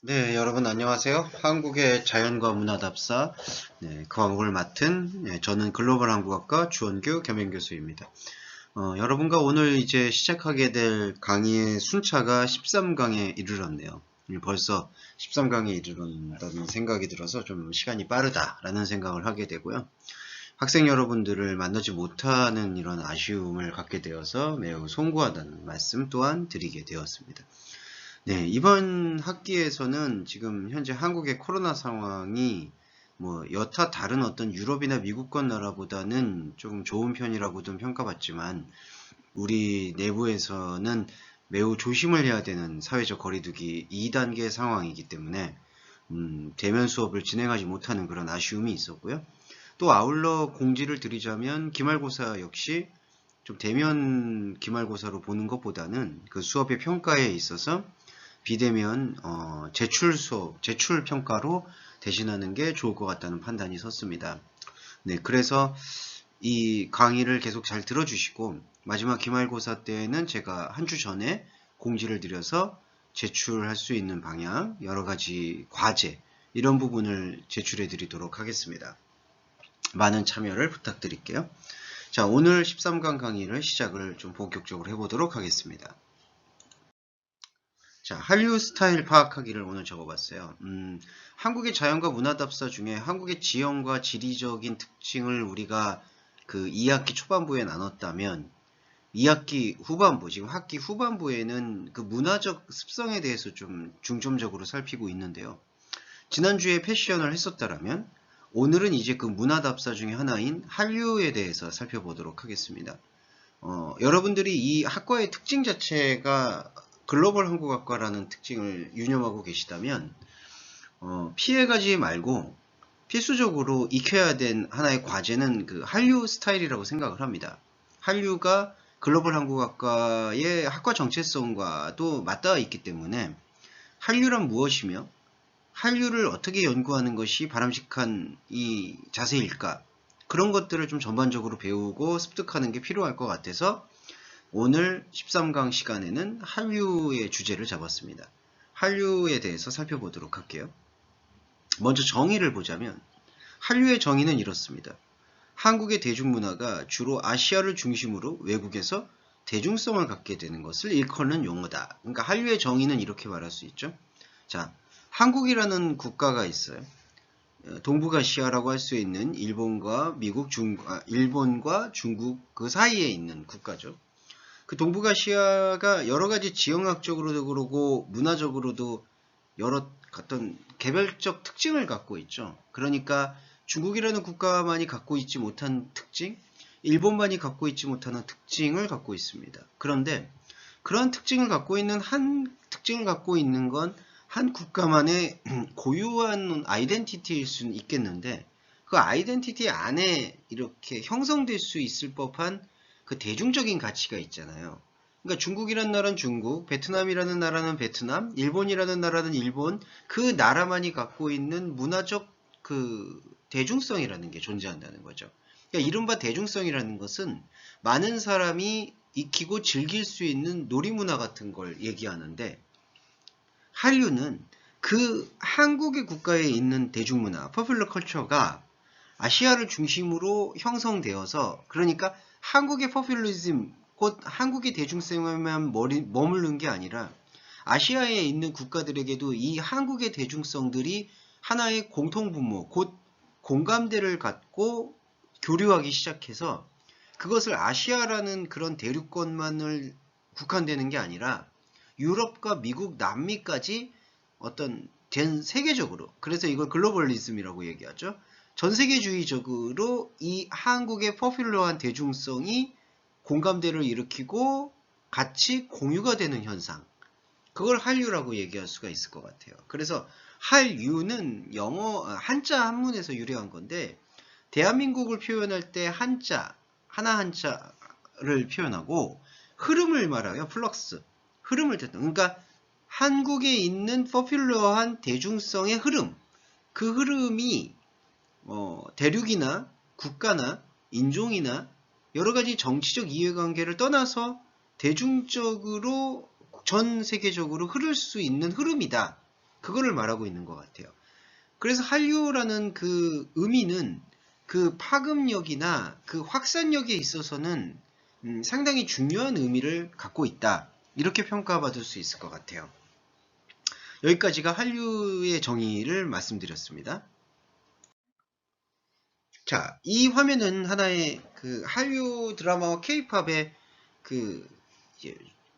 네, 여러분 안녕하세요. 한국의 자연과 문화답사 네, 그 과목을 맡은 네, 저는 글로벌 한국학과 주원규 겸임교수입니다. 어, 여러분과 오늘 이제 시작하게 될 강의의 순차가 13강에 이르렀네요. 벌써 13강에 이르렀다는 생각이 들어서 좀 시간이 빠르다라는 생각을 하게 되고요. 학생 여러분들을 만나지 못하는 이런 아쉬움을 갖게 되어서 매우 송구하다는 말씀 또한 드리게 되었습니다. 네, 이번 학기에서는 지금 현재 한국의 코로나 상황이 뭐 여타 다른 어떤 유럽이나 미국권 나라보다는 좀 좋은 편이라고도 평가받지만 우리 내부에서는 매우 조심을 해야 되는 사회적 거리두기 2단계 상황이기 때문에 음, 대면 수업을 진행하지 못하는 그런 아쉬움이 있었고요. 또 아울러 공지를 드리자면 기말고사 역시 좀 대면 기말고사로 보는 것보다는 그 수업의 평가에 있어서 비대면 어, 제출 수업, 제출 평가로 대신하는 게 좋을 것 같다는 판단이 섰습니다. 네, 그래서 이 강의를 계속 잘 들어주시고 마지막 기말고사 때에는 제가 한 주 전에 공지를 드려서 제출할 수 있는 방향, 여러 가지 과제 이런 부분을 제출해 드리도록 하겠습니다. 많은 참여를 부탁드릴게요. 자, 오늘 13강 강의를 시작을 좀 본격적으로 해보도록 하겠습니다. 자, 한류 스타일 파악하기를 오늘 적어봤어요. 음, 한국의 자연과 문화답사 중에 한국의 지형과 지리적인 특징을 우리가 그 2학기 초반부에 나눴다면 2학기 후반부, 지금 학기 후반부에는 그 문화적 습성에 대해서 좀 중점적으로 살피고 있는데요. 지난주에 패션을 했었다라면 오늘은 이제 그 문화답사 중에 하나인 한류에 대해서 살펴보도록 하겠습니다. 어, 여러분들이 이 학과의 특징 자체가 글로벌 한국학과라는 특징을 유념하고 계시다면 어, 피해가지 말고 필수적으로 익혀야 된 하나의 과제는 그 한류 스타일이라고 생각을 합니다. 한류가 글로벌 한국학과의 학과 정체성과도 맞닿아 있기 때문에 한류란 무엇이며 한류를 어떻게 연구하는 것이 바람직한 이 자세일까 그런 것들을 좀 전반적으로 배우고 습득하는 게 필요할 것 같아서 오늘 13강 시간에는 한류의 주제를 잡았습니다. 한류에 대해서 살펴보도록 할게요. 먼저 정의를 보자면 한류의 정의는 이렇습니다. 한국의 대중문화가 주로 아시아를 중심으로 외국에서 대중성을 갖게 되는 것을 일컫는 용어다. 그러니까 한류의 정의는 이렇게 말할 수 있죠. 자, 한국이라는 국가가 있어요. 동북아시아라고 할 수 있는 일본과 미국, 중, 아, 일본과 중국 그 사이에 있는 국가죠. 그 동북아시아가 여러 가지 지형학적으로도 그러고 문화적으로도 여러 어떤 개별적 특징을 갖고 있죠. 그러니까 중국이라는 국가만이 갖고 있지 못한 특징, 일본만이 갖고 있지 못하는 특징을 갖고 있습니다. 그런데 그런 특징을 갖고 있는 한 특징을 갖고 있는 건 한 국가만의 고유한 아이덴티티일 수는 있겠는데 그 아이덴티티 안에 이렇게 형성될 수 있을 법한 그 대중적인 가치가 있잖아요. 그러니까 중국이라는 나라는 중국, 베트남이라는 나라는 베트남, 일본이라는 나라는 일본, 그 나라만이 갖고 있는 문화적 그 대중성이라는 게 존재한다는 거죠. 그러니까 이른바 대중성이라는 것은 많은 사람이 익히고 즐길 수 있는 놀이문화 같은 걸 얘기하는데 한류는 그 한국의 국가에 있는 대중문화, 퍼플러 컬처가 아시아를 중심으로 형성되어서 그러니까 한국의 퍼퓰리즘, 곧 한국의 대중성에만 머리, 머무른 게 아니라 아시아에 있는 국가들에게도 이 한국의 대중성들이 하나의 공통분모, 곧 공감대를 갖고 교류하기 시작해서 그것을 아시아라는 그런 대륙권만을 국한되는 게 아니라 유럽과 미국, 남미까지 어떤 전 세계적으로 그래서 이걸 글로벌리즘이라고 얘기하죠. 전 세계주의적으로 이 한국의 퍼퓰러한 대중성이 공감대를 일으키고 같이 공유가 되는 현상. 그걸 한류라고 얘기할 수가 있을 것 같아요. 그래서 한류는 영어 한자 한문에서 유래한 건데 대한민국을 표현할 때 한자 하나 한자를 표현하고 흐름을 말하여 플럭스 흐름을 뜻는 그러니까 한국에 있는 퍼퓰러한 대중성의 흐름 그 흐름이 어, 대륙이나 국가나 인종이나 여러 가지 정치적 이해관계를 떠나서 대중적으로 전 세계적으로 흐를 수 있는 흐름이다. 그거를 말하고 있는 것 같아요. 그래서 한류라는 그 의미는 그 파급력이나 그 확산력에 있어서는 음, 상당히 중요한 의미를 갖고 있다. 이렇게 평가받을 수 있을 것 같아요. 여기까지가 한류의 정의를 말씀드렸습니다. 자, 이 화면은 하나의 그 한류 드라마와 케이팝의 그,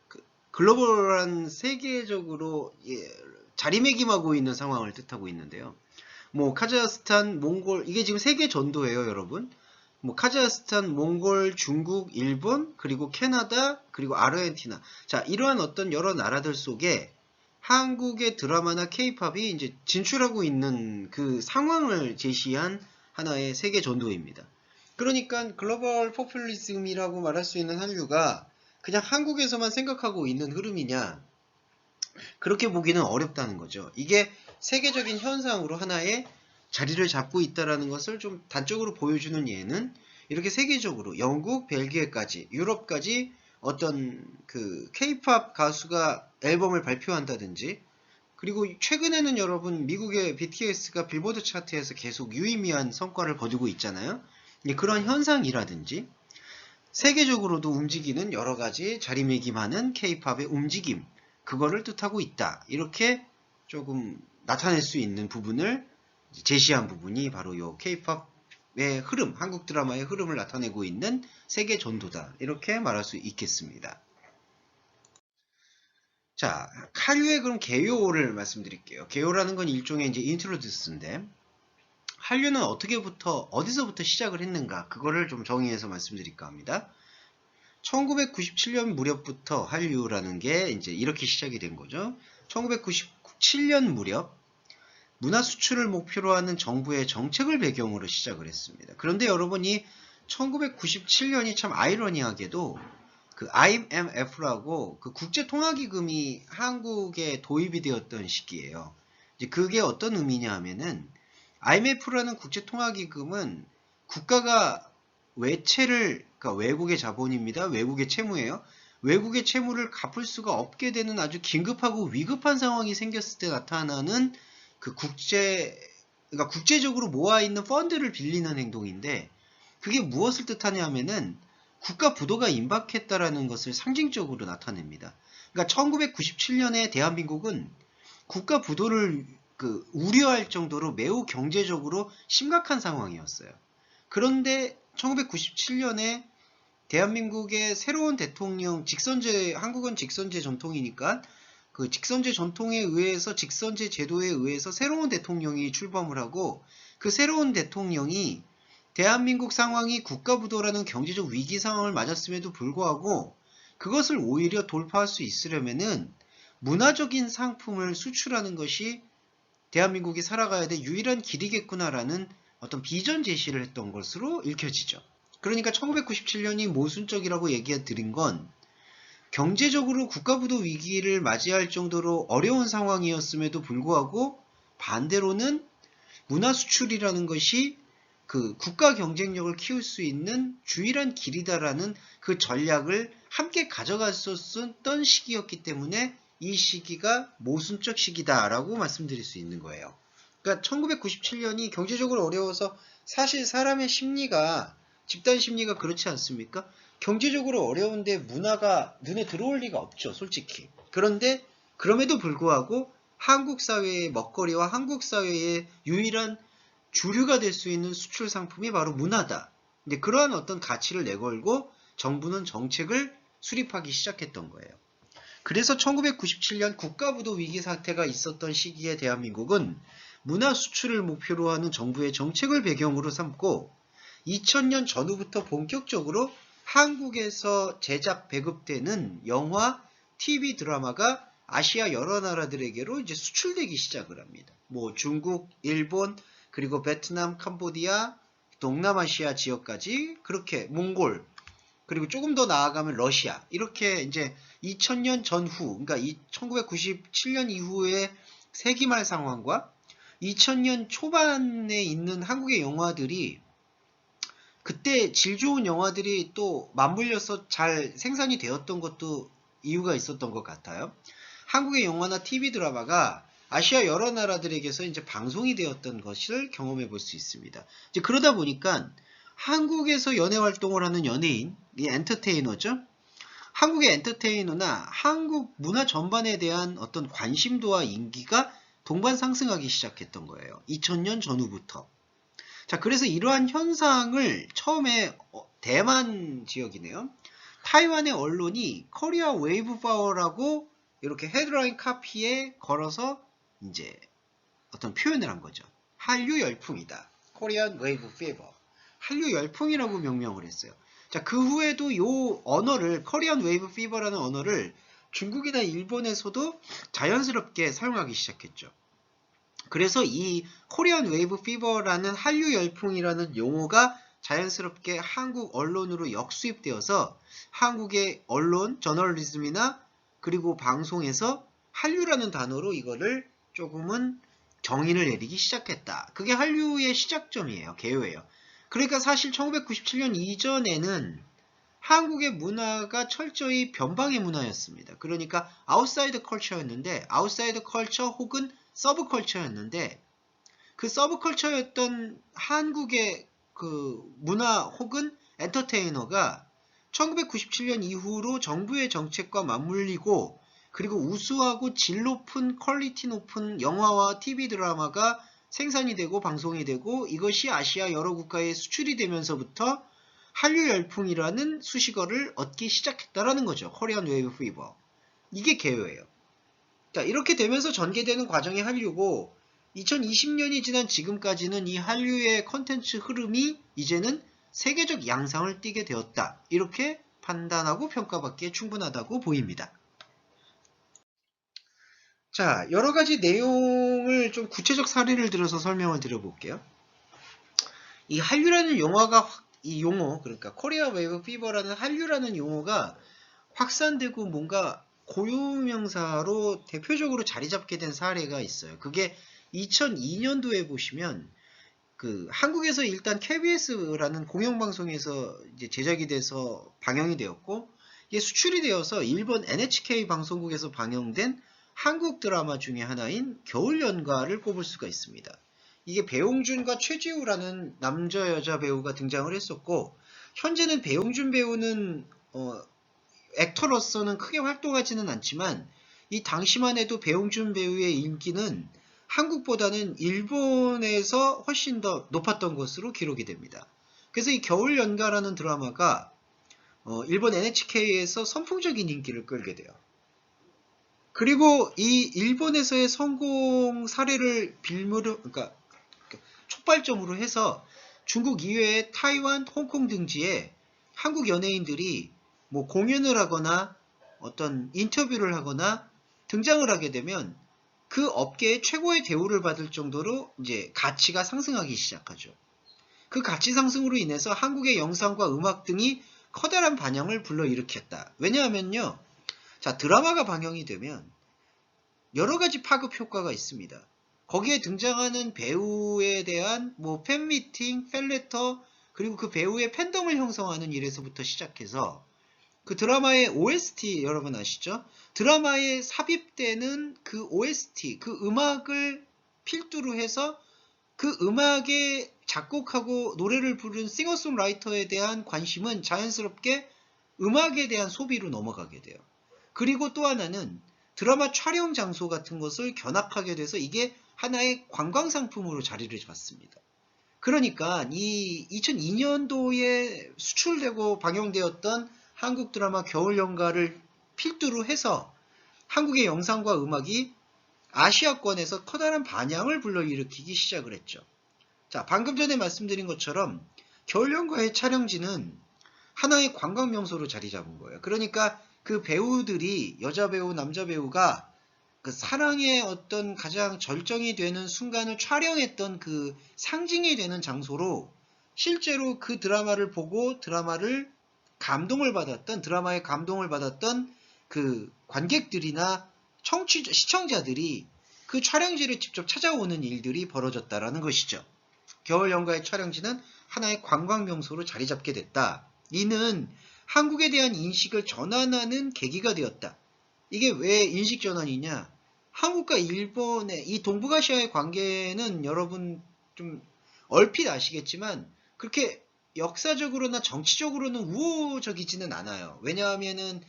그 글로벌한 세계적으로 예, 자리매김하고 있는 상황을 뜻하고 있는데요. 뭐 카자흐스탄, 몽골 이게 지금 세계 전도예요, 여러분. 뭐 카자흐스탄, 몽골, 중국, 일본, 그리고 캐나다, 그리고 아르헨티나. 자, 이러한 어떤 여러 나라들 속에 한국의 드라마나 케이팝이 이제 진출하고 있는 그 상황을 제시한 하나의 세계 전도입니다. 그러니까 글로벌 포퓰리즘이라고 말할 수 있는 한류가 그냥 한국에서만 생각하고 있는 흐름이냐 그렇게 보기는 어렵다는 거죠. 이게 세계적인 현상으로 하나의 자리를 잡고 있다는 것을 좀 단적으로 보여주는 예는 이렇게 세계적으로 영국, 벨기에까지, 유럽까지 어떤 그 케이팝 가수가 앨범을 발표한다든지 그리고 최근에는 여러분 미국의 BTS가 빌보드 차트에서 계속 유의미한 성과를 거두고 있잖아요. 그런 현상이라든지 세계적으로도 움직이는 여러 가지 자리매김하는 케이팝의 움직임 그거를 뜻하고 있다. 이렇게 조금 나타낼 수 있는 부분을 제시한 부분이 바로 요 케이팝의 흐름, 한국 드라마의 흐름을 나타내고 있는 세계 전도다. 이렇게 말할 수 있겠습니다. 자, 한류의 그럼 개요를 말씀드릴게요. 개요라는 건 일종의 이제 인트로듀스인데 한류는 어떻게부터 어디서부터 시작을 했는가 그거를 좀 정의해서 말씀드릴까 합니다. 1997년 무렵부터 한류라는 게 이제 이렇게 시작이 된 거죠. 1997년 무렵 문화 수출을 목표로 하는 정부의 정책을 배경으로 시작을 했습니다. 그런데 여러분 이 1997년이 참 아이러니하게도 그 IMF라고 그 국제통화기금이 한국에 도입이 되었던 시기예요. 이제 그게 어떤 의미냐 하면은 IMF라는 국제통화기금은 국가가 외채를 그러니까 외국의 자본입니다. 외국의 채무예요. 외국의 채무를 갚을 수가 없게 되는 아주 긴급하고 위급한 상황이 생겼을 때 나타나는 그 국제 그러니까 국제적으로 모아 있는 펀드를 빌리는 행동인데 그게 무엇을 뜻하냐 하면은 국가 부도가 임박했다라는 것을 상징적으로 나타냅니다. 그러니까 1997년에 대한민국은 국가 부도를 그 우려할 정도로 매우 경제적으로 심각한 상황이었어요. 그런데 1997년에 대한민국의 새로운 대통령 직선제 한국은 직선제 전통이니까 그 직선제 전통에 의해서 직선제 제도에 의해서 새로운 대통령이 출범을 하고 그 새로운 대통령이 대한민국 상황이 국가부도라는 경제적 위기 상황을 맞았음에도 불구하고 그것을 오히려 돌파할 수 있으려면은 문화적인 상품을 수출하는 것이 대한민국이 살아가야 될 유일한 길이겠구나라는 어떤 비전 제시를 했던 것으로 읽혀지죠. 그러니까 1997년이 모순적이라고 얘기해 드린 건 경제적으로 국가부도 위기를 맞이할 정도로 어려운 상황이었음에도 불구하고 반대로는 문화 수출이라는 것이 그 국가 경쟁력을 키울 수 있는 주일한 길이다라는 그 전략을 함께 가져갔었던 시기였기 때문에 이 시기가 모순적 시기다라고 말씀드릴 수 있는 거예요. 그러니까 1997년이 경제적으로 어려워서 사실 사람의 심리가 집단 심리가 그렇지 않습니까? 경제적으로 어려운데 문화가 눈에 들어올 리가 없죠, 솔직히. 그런데 그럼에도 불구하고 한국 사회의 먹거리와 한국 사회의 유일한 주류가 될 수 있는 수출 상품이 바로 문화다. 근데 그러한 어떤 가치를 내걸고 정부는 정책을 수립하기 시작했던 거예요. 그래서 1997년 국가부도 위기 사태가 있었던 시기에 대한민국은 문화 수출을 목표로 하는 정부의 정책을 배경으로 삼고 2000년 전후부터 본격적으로 한국에서 제작 배급되는 영화, TV 드라마가 아시아 여러 나라들에게로 이제 수출되기 시작을 합니다. 뭐 중국, 일본, 그리고 베트남, 캄보디아, 동남아시아 지역까지 그렇게 몽골 그리고 조금 더 나아가면 러시아 이렇게 이제 2000년 전후 그러니까 1997년 이후의 세기말 상황과 2000년 초반에 있는 한국의 영화들이 그때 질 좋은 영화들이 또 맞물려서 잘 생산이 되었던 것도 이유가 있었던 것 같아요. 한국의 영화나 TV 드라마가 아시아 여러 나라들에게서 이제 방송이 되었던 것을 경험해 볼 수 있습니다. 이제 그러다 보니까 한국에서 연애 활동을 하는 연예인, 이 엔터테이너죠. 한국의 엔터테이너나 한국 문화 전반에 대한 어떤 관심도와 인기가 동반 상승하기 시작했던 거예요. 2000년 전후부터. 자, 그래서 이러한 현상을 처음에 어, 대만 지역이네요. 타이완의 언론이 코리아 웨이브 파워라고 이렇게 헤드라인 카피에 걸어서 이제 어떤 표현을 한 거죠. 한류 열풍이다. 코리안 웨이브 피버. 한류 열풍이라고 명명을 했어요. 자, 그 후에도 요 언어를 코리안 웨이브 피버라는 언어를 중국이나 일본에서도 자연스럽게 사용하기 시작했죠. 그래서 이 코리안 웨이브 피버라는 한류 열풍이라는 용어가 자연스럽게 한국 언론으로 역수입되어서 한국의 언론, 저널리즘이나 그리고 방송에서 한류라는 단어로 이거를 조금은 정의를 내리기 시작했다. 그게 한류의 시작점이에요. 개요예요. 그러니까 사실 1997년 이전에는 한국의 문화가 철저히 변방의 문화였습니다. 그러니까 아웃사이드 컬처였는데 아웃사이드 컬처 혹은 서브 컬처였는데 그 서브 컬처였던 한국의 그 문화 혹은 엔터테이너가 1997년 이후로 정부의 정책과 맞물리고 그리고 우수하고 질 높은 퀄리티 높은 영화와 TV 드라마가 생산이 되고 방송이 되고 이것이 아시아 여러 국가에 수출이 되면서부터 한류 열풍이라는 수식어를 얻기 시작했다라는 거죠. 코리안 웨이브 피버. 이게 개요예요. 자, 이렇게 되면서 전개되는 과정이 한류고 2020년이 지난 지금까지는 이 한류의 컨텐츠 흐름이 이제는 세계적 양상을 띠게 되었다. 이렇게 판단하고 평가받기에 충분하다고 보입니다. 자, 여러 가지 내용을 좀 구체적 사례를 들어서 설명을 드려볼게요. 이 한류라는 용어가 확- 이 용어 그러니까 코리아 웨이브 피버라는 한류라는 용어가 확산되고 뭔가 고유명사로 대표적으로 자리 잡게 된 사례가 있어요. 그게 2002년도에 보시면 그 한국에서 일단 KBS라는 공영방송에서 이제 제작이 돼서 방영이 되었고 이게 수출이 되어서 일본 NHK 방송국에서 방영된 한국 드라마 중에 하나인 겨울연가를 꼽을 수가 있습니다. 이게 배용준과 최지우라는 남자 여자 배우가 등장을 했었고 현재는 배용준 배우는 어, 액터로서는 크게 활동하지는 않지만 이 당시만 해도 배용준 배우의 인기는 한국보다는 일본에서 훨씬 더 높았던 것으로 기록이 됩니다. 그래서 이 겨울연가라는 드라마가 어, 일본 NHK에서 선풍적인 인기를 끌게 돼요. 그리고 이 일본에서의 성공 사례를 빌무로 그러니까 촉발점으로 해서 중국 이외의 타이완, 홍콩 등지에 한국 연예인들이 뭐 공연을 하거나 어떤 인터뷰를 하거나 등장을 하게 되면 그 업계의 최고의 대우를 받을 정도로 이제 가치가 상승하기 시작하죠. 그 가치 상승으로 인해서 한국의 영상과 음악 등이 커다란 반향을 불러일으켰다. 왜냐하면요. 자, 드라마가 방영이 되면 여러 가지 파급 효과가 있습니다. 거기에 등장하는 배우에 대한 뭐 팬미팅, 팬레터, 그리고 그 배우의 팬덤을 형성하는 일에서부터 시작해서 그 드라마의 OST 여러분 아시죠? 드라마에 삽입되는 그 OST, 그 음악을 필두로 해서 그 음악에 작곡하고 노래를 부른 싱어송라이터에 대한 관심은 자연스럽게 음악에 대한 소비로 넘어가게 돼요. 그리고 또 하나는 드라마 촬영 장소 같은 것을 견학하게 돼서 이게 하나의 관광 상품으로 자리를 잡습니다. 그러니까 이 2002년도에 수출되고 방영되었던 한국 드라마 겨울 연가를 필두로 해서 한국의 영상과 음악이 아시아권에서 커다란 반향을 불러일으키기 시작을 했죠. 자, 방금 전에 말씀드린 것처럼 겨울 연가의 촬영지는 하나의 관광 명소로 자리 잡은 거예요. 그러니까 그 배우들이 여자 배우, 남자 배우가 그 사랑의 어떤 가장 절정이 되는 순간을 촬영했던 그 상징이 되는 장소로 실제로 그 드라마를 보고 드라마를 감동을 받았던 드라마에 감동을 받았던 그 관객들이나 청취 시청자들이 그 촬영지를 직접 찾아오는 일들이 벌어졌다라는 것이죠. 겨울 연가의 촬영지는 하나의 관광 명소로 자리 잡게 됐다. 이는 한국에 대한 인식을 전환하는 계기가 되었다. 이게 왜 인식 전환이냐? 한국과 일본의 이 동북아시아의 관계는 여러분 좀 얼핏 아시겠지만 그렇게 역사적으로나 정치적으로는 우호적이지는 않아요. 왜냐하면은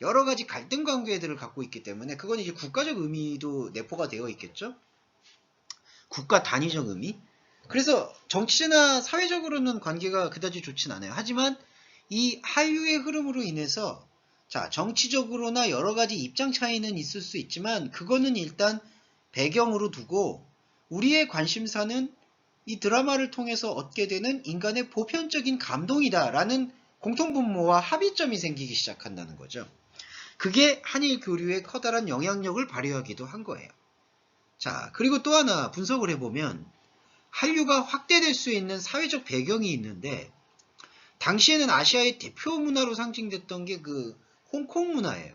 여러 가지 갈등 관계들을 갖고 있기 때문에 그건 이제 국가적 의미도 내포가 되어 있겠죠. 국가 단위적 의미. 그래서 정치나 사회적으로는 관계가 그다지 좋진 않아요. 하지만 이 한류의 흐름으로 인해서 자 정치적으로나 여러 가지 입장 차이는 있을 수 있지만 그거는 일단 배경으로 두고 우리의 관심사는 이 드라마를 통해서 얻게 되는 인간의 보편적인 감동이다 라는 공통분모와 합의점이 생기기 시작한다는 거죠. 그게 한일 교류에 커다란 영향력을 발휘하기도 한 거예요. 자, 그리고 또 하나 분석을 해보면 한류가 확대될 수 있는 사회적 배경이 있는데 당시에는 아시아의 대표 문화로 상징됐던 게 그 홍콩 문화예요.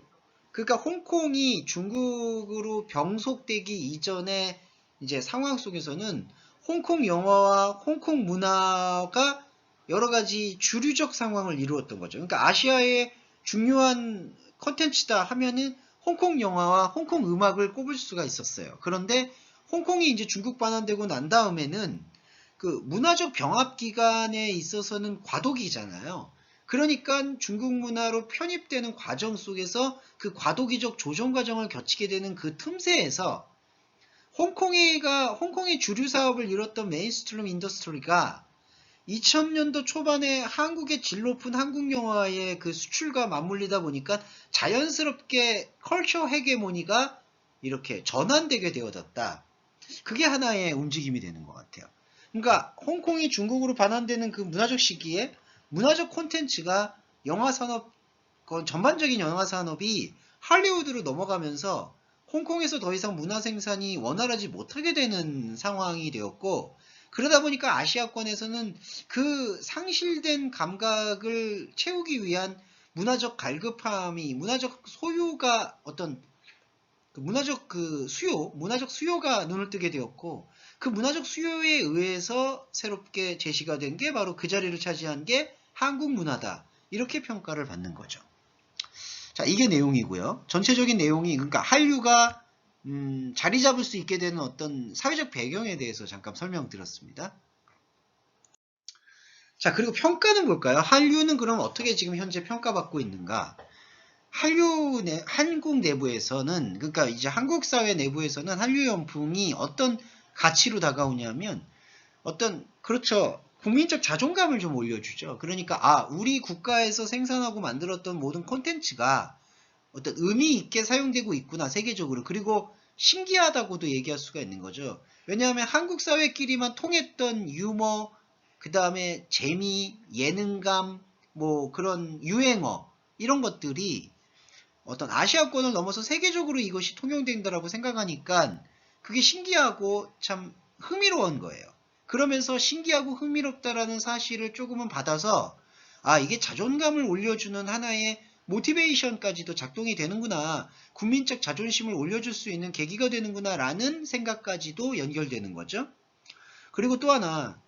그러니까 홍콩이 중국으로 병속되기 이전의 이제 상황 속에서는 홍콩 영화와 홍콩 문화가 여러 가지 주류적 상황을 이루었던 거죠. 그러니까 아시아의 중요한 컨텐츠다 하면은 홍콩 영화와 홍콩 음악을 꼽을 수가 있었어요. 그런데 홍콩이 이제 중국 반환되고 난 다음에는 그 문화적 병합 기간에 있어서는 과도기잖아요. 그러니까 중국 문화로 편입되는 과정 속에서 그 과도기적 조정 과정을 거치게 되는 그 틈새에서 홍콩이가 홍콩의 주류 사업을 이뤘던 메인스트림 인더스트리가 2000년도 초반에 한국의 질 높은 한국 영화의 그 수출과 맞물리다 보니까 자연스럽게 컬처 헤게모니가 이렇게 전환되게 되어졌다. 그게 하나의 움직임이 되는 것 같아요. 그러니까 홍콩이 중국으로 반환되는 그 문화적 시기에 문화적 콘텐츠가 영화 산업, 그 전반적인 영화 산업이 할리우드로 넘어가면서 홍콩에서 더 이상 문화 생산이 원활하지 못하게 되는 상황이 되었고 그러다 보니까 아시아권에서는 그 상실된 감각을 채우기 위한 문화적 갈급함이 문화적 소유가 어떤 그 문화적 그 수요, 문화적 수요가 눈을 뜨게 되었고 그 문화적 수요에 의해서 새롭게 제시가 된 게 바로 그 자리를 차지한 게 한국 문화다. 이렇게 평가를 받는 거죠. 자, 이게 내용이고요. 전체적인 내용이 그러니까 한류가 음, 자리 잡을 수 있게 되는 어떤 사회적 배경에 대해서 잠깐 설명드렸습니다. 자, 그리고 평가는 뭘까요? 한류는 그럼 어떻게 지금 현재 평가받고 있는가? 한류 내, 한국 내부에서는 그러니까 이제 한국 사회 내부에서는 한류 연풍이 어떤 가치로 다가오냐면 어떤 그렇죠. 국민적 자존감을 좀 올려주죠. 그러니까 아 우리 국가에서 생산하고 만들었던 모든 콘텐츠가 어떤 의미 있게 사용되고 있구나 세계적으로 그리고 신기하다고도 얘기할 수가 있는 거죠. 왜냐하면 한국 사회끼리만 통했던 유머, 그 다음에 재미, 예능감, 뭐 그런 유행어 이런 것들이 어떤 아시아권을 넘어서 세계적으로 이것이 통용된다라고 생각하니까 그게 신기하고 참 흥미로운 거예요. 그러면서 신기하고 흥미롭다라는 사실을 조금은 받아서 아 이게 자존감을 올려주는 하나의 모티베이션까지도 작동이 되는구나 국민적 자존심을 올려줄 수 있는 계기가 되는구나 라는 생각까지도 연결되는 거죠. 그리고 또 하나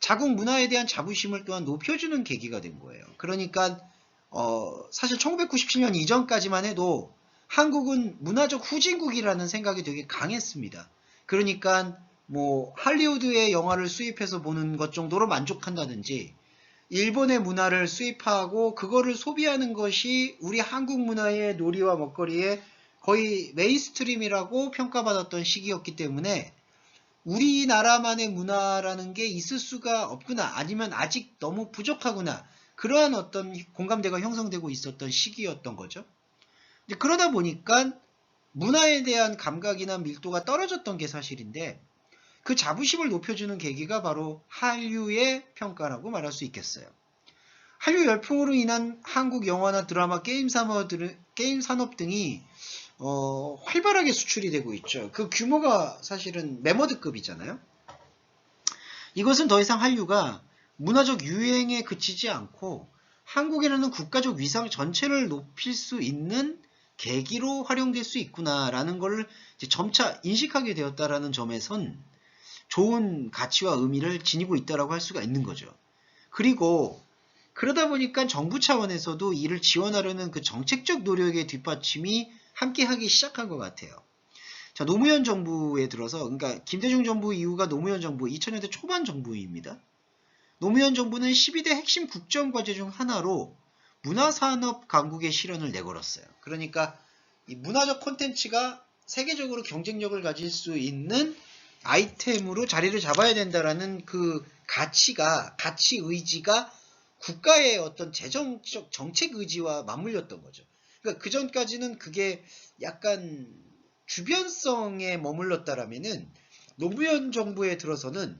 자국 문화에 대한 자부심을 또한 높여주는 계기가 된 거예요. 그러니까 어, 사실 1997년 이전까지만 해도 한국은 문화적 후진국이라는 생각이 되게 강했습니다. 그러니까 뭐 할리우드의 영화를 수입해서 보는 것 정도로 만족한다든지 일본의 문화를 수입하고 그거를 소비하는 것이 우리 한국 문화의 놀이와 먹거리의 거의 메인스트림이라고 평가받았던 시기였기 때문에 우리나라만의 문화라는 게 있을 수가 없구나 아니면 아직 너무 부족하구나 그러한 어떤 공감대가 형성되고 있었던 시기였던 거죠. 그러다 보니까 문화에 대한 감각이나 밀도가 떨어졌던 게 사실인데 그 자부심을 높여주는 계기가 바로 한류의 평가라고 말할 수 있겠어요. 한류 열풍으로 인한 한국 영화나 드라마, 게임 산업, 게임 산업 등이 어, 활발하게 수출이 되고 있죠. 그 규모가 사실은 메머드급이잖아요. 이것은 더 이상 한류가 문화적 유행에 그치지 않고 한국이라는 국가적 위상 전체를 높일 수 있는 계기로 활용될 수 있구나라는 것을 점차 인식하게 되었다라는 점에선 좋은 가치와 의미를 지니고 있다라고 할 수가 있는 거죠. 그리고 그러다 보니까 정부 차원에서도 이를 지원하려는 그 정책적 노력의 뒷받침이 함께 하기 시작한 것 같아요. 자, 노무현 정부에 들어서, 그러니까 김대중 정부 이후가 노무현 정부, 2000년대 초반 정부입니다. 노무현 정부는 12대 핵심 국정 과제 중 하나로 문화산업 강국의 실현을 내걸었어요. 그러니까 이 문화적 콘텐츠가 세계적으로 경쟁력을 가질 수 있는 아이템으로 자리를 잡아야 된다라는 그 가치가, 가치 의지가 국가의 어떤 재정적 정책 의지와 맞물렸던 거죠. 그러니까 그 전까지는 그게 약간 주변성에 머물렀다라면은 노무현 정부에 들어서는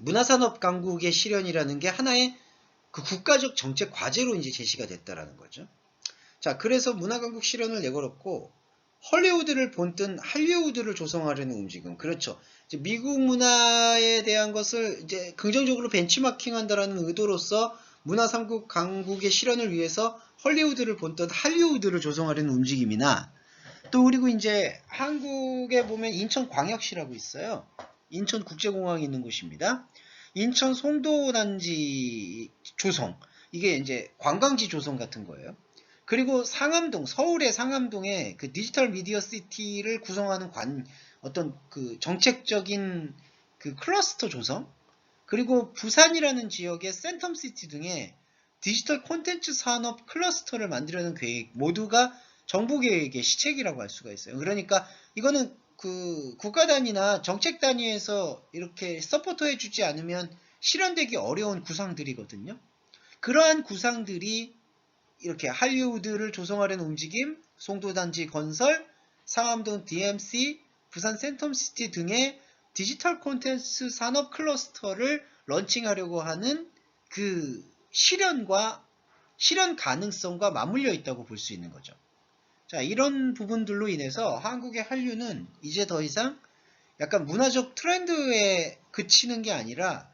문화산업 강국의 실현이라는 게 하나의 그 국가적 정책 과제로 이제 제시가 됐다라는 거죠. 자, 그래서 문화강국 실현을 내걸었고 헐리우드를 본뜬 할리우드를 조성하려는 움직임. 그렇죠. 미국 문화에 대한 것을 이제 긍정적으로 벤치마킹한다라는 의도로서 문화 삼국 강국의 실현을 위해서 헐리우드를 본뜬 할리우드를 조성하려는 움직임이나 또 그리고 이제 한국에 보면 인천광역시라고 있어요. 인천국제공항이 있는 곳입니다. 인천 송도단지 조성. 이게 이제 관광지 조성 같은 거예요. 그리고 상암동, 서울의 상암동에 그 디지털 미디어 시티를 구성하는 관, 어떤 그 정책적인 그 클러스터 조성, 그리고 부산이라는 지역의 센텀 시티 등의 디지털 콘텐츠 산업 클러스터를 만들려는 계획 모두가 정부 계획의 시책이라고 할 수가 있어요. 그러니까 이거는 그 국가 단위나 정책 단위에서 이렇게 서포트해 주지 않으면 실현되기 어려운 구상들이거든요. 그러한 구상들이 이렇게 할리우드를 조성하려는 움직임, 송도단지 건설, 상암동 DMC, 부산 센텀시티 등의 디지털 콘텐츠 산업 클러스터를 런칭하려고 하는 그 실현과 실현 가능성과 맞물려 있다고 볼 수 있는 거죠. 자, 이런 부분들로 인해서 한국의 한류는 이제 더 이상 약간 문화적 트렌드에 그치는 게 아니라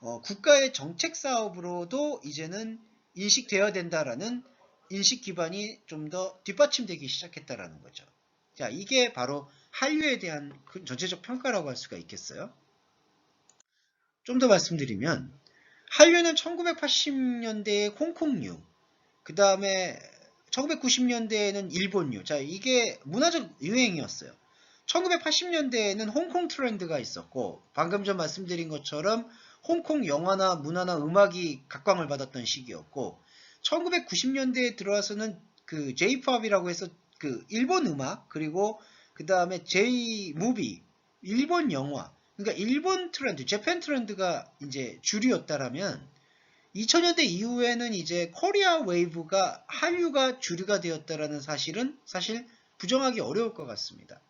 어, 국가의 정책 사업으로도 이제는 인식되어야 된다라는 인식 기반이 좀 더 뒷받침되기 시작했다라는 거죠. 자, 이게 바로 한류에 대한 그 전체적 평가라고 할 수가 있겠어요. 좀 더 말씀드리면 한류는 1980년대에 홍콩류, 그 다음에 1990년대에는 일본류. 자, 이게 문화적 유행이었어요. 1980년대에는 홍콩 트렌드가 있었고, 방금 전 말씀드린 것처럼 홍콩 영화나 문화나 음악이 각광을 받았던 시기였고, 1990년대에 들어와서는 그 J-팝이라고 해서 그 일본 음악, 그리고 그 다음에 J-무비, 일본 영화, 그러니까 일본 트렌드, 재팬 트렌드가 이제 주류였다라면 2000년대 이후에는 이제 코리아 웨이브가 한류가 주류가 되었다라는 사실은 사실 부정하기 어려울 것 같습니다.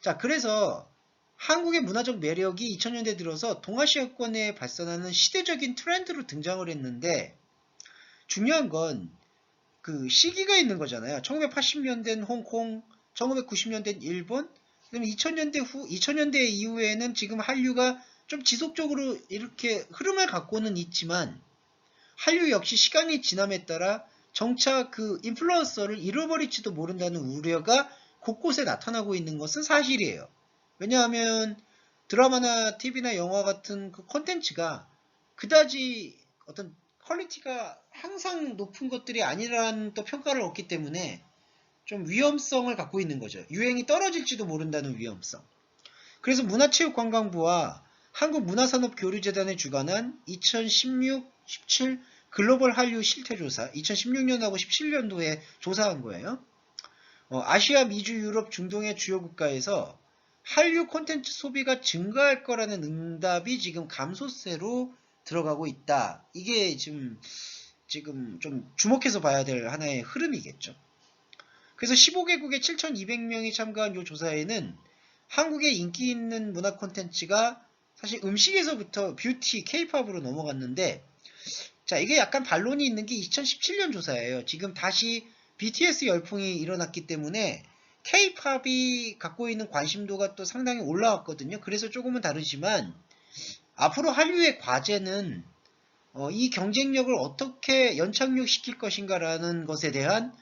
자, 그래서 한국의 문화적 매력이 2000년대 들어서 동아시아권에 발산하는 시대적인 트렌드로 등장을 했는데 중요한 건 그 시기가 있는 거잖아요. 1980년대는 홍콩, 1990년대는 일본, 그럼 2000년대 후, 2000년대 이후에는 지금 한류가 좀 지속적으로 이렇게 흐름을 갖고는 있지만 한류 역시 시간이 지남에 따라 정차 그 인플루언서를 잃어버릴지도 모른다는 우려가 곳곳에 나타나고 있는 것은 사실이에요. 왜냐하면 드라마나 TV나 영화 같은 그 콘텐츠가 그다지 어떤 퀄리티가 항상 높은 것들이 아니라는 또 평가를 얻기 때문에 좀 위험성을 갖고 있는 거죠. 유행이 떨어질지도 모른다는 위험성. 그래서 문화체육관광부와 한국문화산업교류재단에 주관한 2016, 17 글로벌 한류 실태조사 2016년하고 17년도에 조사한 거예요. 어, 아시아, 미주, 유럽, 중동의 주요 국가에서 한류 콘텐츠 소비가 증가할 거라는 응답이 지금 감소세로 들어가고 있다. 이게 지금 지금 좀 주목해서 봐야 될 하나의 흐름이겠죠. 그래서 15개국의 7,200명이 참가한 이 조사에는 한국의 인기 있는 문화 콘텐츠가 사실 음식에서부터 뷰티, 케이팝으로 넘어갔는데 자 이게 약간 반론이 있는 게 2017년 조사예요. 지금 다시 BTS 열풍이 일어났기 때문에 케이팝이 갖고 있는 관심도가 또 상당히 올라왔거든요. 그래서 조금은 다르지만 앞으로 한류의 과제는 어, 이 경쟁력을 어떻게 연착륙시킬 것인가라는 것에 대한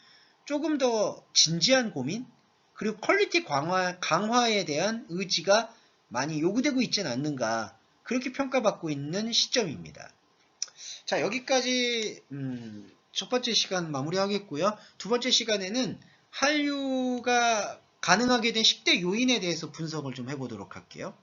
조금 더 진지한 고민 그리고 퀄리티 강화, 강화에 대한 의지가 많이 요구되고 있지는 않는가 그렇게 평가받고 있는 시점입니다. 자 여기까지 음, 첫 번째 시간 마무리하겠고요. 두 번째 시간에는 한류가 가능하게 된 10대 요인에 대해서 분석을 좀 해보도록 할게요.